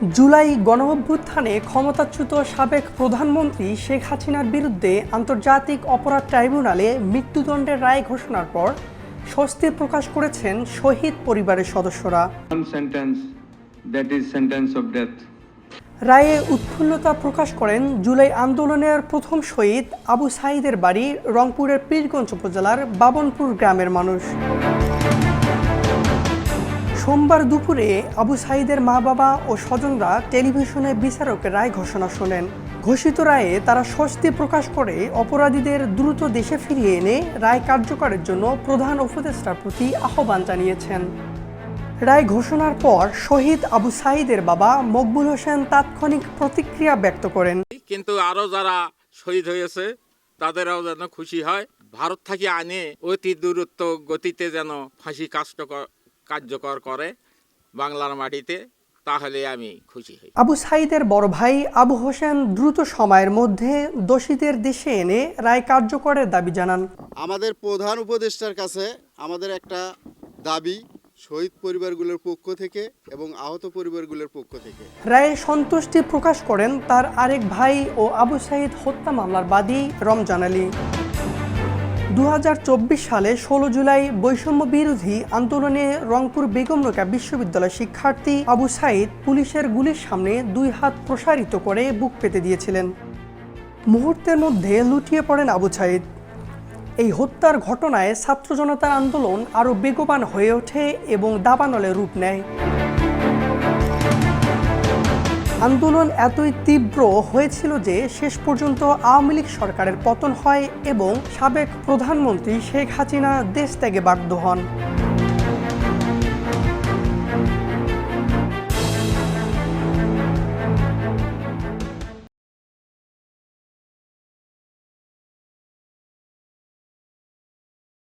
জুলাই গণঅভ্যুত্থানে ক্ষমতাচ্যুত সাবেক প্রধানমন্ত্রী শেখ হাসিনার বিরুদ্ধে আন্তর্জাতিক অপরাধ ট্রাইব্যুনালে মৃত্যুদণ্ডের রায় ঘোষণার পর স্বস্তি প্রকাশ করেছেন শহীদ পরিবারের সদস্যরা। রায়ে উৎফুল্লতা প্রকাশ করেন জুলাই আন্দোলনের প্রথম শহীদ আবু সাইদের বাড়ি রংপুরের পীরগঞ্জ উপজেলার বাবনপুর গ্রামের মানুষ। সোমবার দুপুরে আবু সাইদের মা বাবা ও স্বজনরা টেলিভিশনে বিচারকের রায় ঘোষণা শোনেন। ঘোষিত রায়ে তারা স্বস্তি প্রকাশ করে অপরাধীদের দ্রুত দেশে ফিরিয়ে এনে রায় কার্যকরের জন্য প্রধান উপদেষ্টার প্রতি আহ্বান জানিয়েছেন। রায় ঘোষণার পর শহীদ আবু সাইদের বাবা মকবুল হোসেন তাৎক্ষণিক প্রতিক্রিয়া ব্যক্ত করেন। কিন্তু আরও যারা শহীদ হয়েছে, তাদেরও যেন খুশি হয়। ভারত থেকে আনে অতি দূরত্ব গতিতে যেন ফাঁসি কার্যকর কার্যকর করে বাংলার মাটিতে তাহলে আমি খুশি হই। আবু সাইদের বড় ভাই আবু হোসেন দ্রুত সময়ের মধ্যে দোষীদের দেশে এনে রায় কার্যকরের দাবি জানান। আমাদের প্রধান উপদেষ্টার কাছে আমাদের একটা দাবি শহীদ পরিবারগুলোর পক্ষ থেকে এবং আহত পরিবারগুলোর পক্ষ থেকে। রায়ে সন্তুষ্টি প্রকাশ করেন তার আরেক ভাই ও আবু সাইদ হত্যা মামলার বাদী রমজান আলী। দু হাজার চব্বিশ সালে ষোলো জুলাই বৈষম্য বিরোধী আন্দোলনে রংপুর বেগম রোকা বিশ্ববিদ্যালয় শিক্ষার্থী আবু সাইদ পুলিশের গুলির সামনে দুই হাত প্রসারিত করে বুক পেতে দিয়েছিলেন। মুহূর্তের মধ্যে লুটিয়ে পড়েন আবু সাইদ। এই হত্যার ঘটনায় ছাত্র জনতার আন্দোলন আরও বেগবান হয়ে ওঠে এবং দাবানলে রূপ নেয়। আন্দোলন এতই তীব্র হয়েছিল যে শেষ পর্যন্ত আওয়ামী লীগ সরকারের পতন হয় এবং সাবেক প্রধানমন্ত্রী শেখ হাসিনা দেশ ত্যাগে বাধ্য হন।